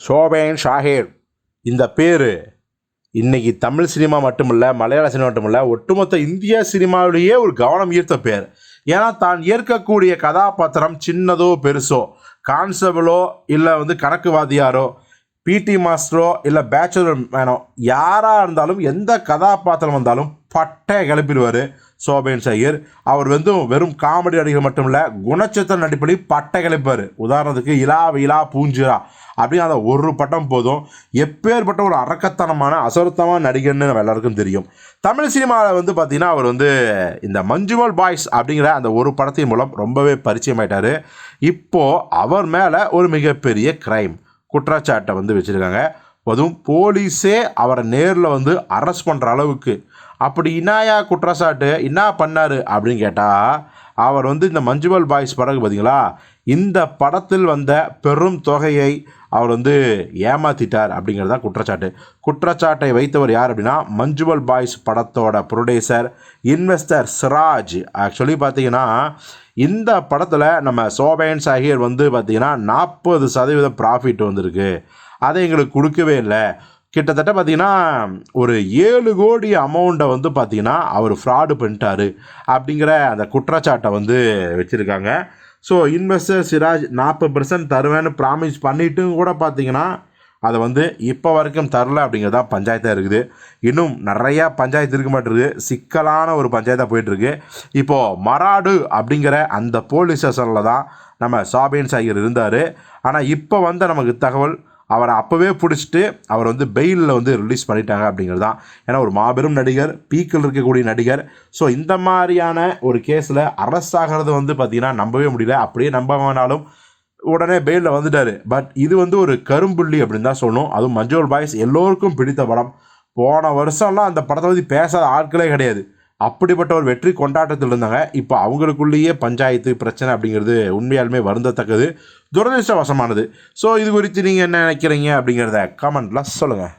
சோபேன் ஷாஹிர். இந்த பேர் இன்றைக்கி தமிழ் சினிமா மட்டுமில்ல மலையாள சினிமா மட்டுமில்ல ஒட்டுமொத்த இந்திய சினிமாவிலேயே ஒரு கவனம் ஈர்த்த பேர். ஏன்னா தான் ஏற்கக்கூடிய கதாபாத்திரம் சின்னதோ பெருசோ கான்ஸ்டபிளோ இல்லை வந்து கணக்குவாதியாரோ பிடி மாஸ்டரோ இல்லை பேச்சுலர் மேனோ யாராக இருந்தாலும் எந்த கதாபாத்திரம் வந்தாலும் பட்டை கிளப்பிடுவார். சோபேன் சையர். அவர் வந்து வெறும் காமெடி நடிகர் மட்டும் இல்லை குணச்சித்திர நடிப்படி பட்டை கிளப்பார் உதாரணத்துக்கு இலா விலா பூஞ்சிரா அப்படின்னு அந்த ஒரு பட்டம் போதும். எப்பேற்பட்ட ஒரு அரக்கத்தனமான அசருத்தமான நடிகர்னு நம்ம எல்லாருக்கும் தெரியும். தமிழ் சினிமாவில் வந்து பார்த்திங்கன்னா அவர் வந்து இந்த மஞ்சுமல் பாய்ஸ் அப்படிங்கிற அந்த ஒரு படத்தின் மூலம் ரொம்பவே பரிச்சயமாயிட்டார். இப்போது அவர் மேலே ஒரு மிகப்பெரிய கிரைம் குற்றச்சாட்டை வந்து வச்சுருக்காங்க. அதுவும் போலீஸே அவரை நேரில் வந்து அரெஸ்ட் பண்ணுற அளவுக்கு அப்படி இன்னாயா குற்றச்சாட்டு என்ன பண்ணார் அப்படின்னு கேட்டால் அவர் வந்து இந்த மஞ்சுமல் பாய்ஸ் படகு பார்த்தீங்களா இந்த படத்தில் வந்த பெரும் தொகையை அவர் வந்து ஏமாத்திட்டார் அப்படிங்கிறது தான் குற்றச்சாட்டு. குற்றச்சாட்டை வைத்தவர் யார் அப்படின்னா மஞ்சுமல் பாய்ஸ் படத்தோட ப்ரொடியூசர் இன்வெஸ்டர் சிராஜ். ஆக்சுவலி பார்த்தீங்கன்னா இந்த படத்தில் நம்ம சோபேன் சாஹிர் வந்து பார்த்திங்கன்னா நாற்பது சதவீதம் ப்ராஃபிட் வந்திருக்கு. அதை எங்களுக்கு கொடுக்கவே இல்லை. கிட்டத்தட்ட பார்த்தீங்கன்னா ஒரு ஏழு கோடி அமௌண்ட்டை வந்து பார்த்தீங்கன்னா அவர் ஃப்ராடு பண்ணிட்டாரு அப்படிங்கிற அந்த குற்றச்சாட்டை வந்து வச்சுருக்காங்க. ஸோ இன்வெஸ்டர் சிராஜ் நாற்பது பர்சன்ட் தருவேன்னு ப்ராமிஸ் பண்ணிட்டும் கூட பார்த்தீங்கன்னா அதை வந்து இப்போ வரைக்கும் தரல அப்படிங்கிறது தான் பஞ்சாயத்தாக இருக்குது. இன்னும் நிறையா பஞ்சாயத்து இருக்க மாட்டிருக்கு சிக்கலான ஒரு பஞ்சாயத்தாக போயிட்டுருக்கு. இப்போது மராடு அப்படிங்கிற அந்த போலீஸ் ஸ்டேஷனில் தான் நம்ம சாபியன் சாகர் இருந்தார். ஆனால் இப்போ வந்த நமக்கு தகவல் அவரை அப்போவே பிடிச்சிட்டு அவர் வந்து பெயிலில் வந்து ரிலீஸ் பண்ணிட்டாங்க அப்படிங்கிறது தான். ஏன்னா ஒரு மாபெரும் நடிகர் பீக்கில் இருக்கக்கூடிய நடிகர். ஸோ இந்த மாதிரியான ஒரு கேஸில் அரசாகிறது வந்து பார்த்திங்கன்னா நம்பவே முடியல. அப்படியே நம்ப வேணாலும் உடனே பெயிலில் வந்துட்டார். பட் இது வந்து ஒரு கரும்புள்ளி அப்படின்னு தான் சொல்லணும். அதுவும் மஞ்சோல் பாய்ஸ் எல்லோருக்கும் பிடித்த படம். போன வருஷம்லாம் அந்த படத்தை பற்றி பேசாத ஆட்களே கிடையாது. அப்படிப்பட்ட ஒரு வெற்றி கொண்டாட்டத்தில் இருந்தாங்க. இப்போ அவங்களுக்குள்ளேயே பஞ்சாயத்து பிரச்சனை அப்படிங்கிறது உண்மையாலுமே வருந்தத்தக்கது. துரதிருஷ்டவசமானது. ஸோ இது குறித்து நீங்கள் என்ன நினைக்கிறீங்க அப்படிங்கிறத கமெண்ட்லாம் சொல்லுங்கள்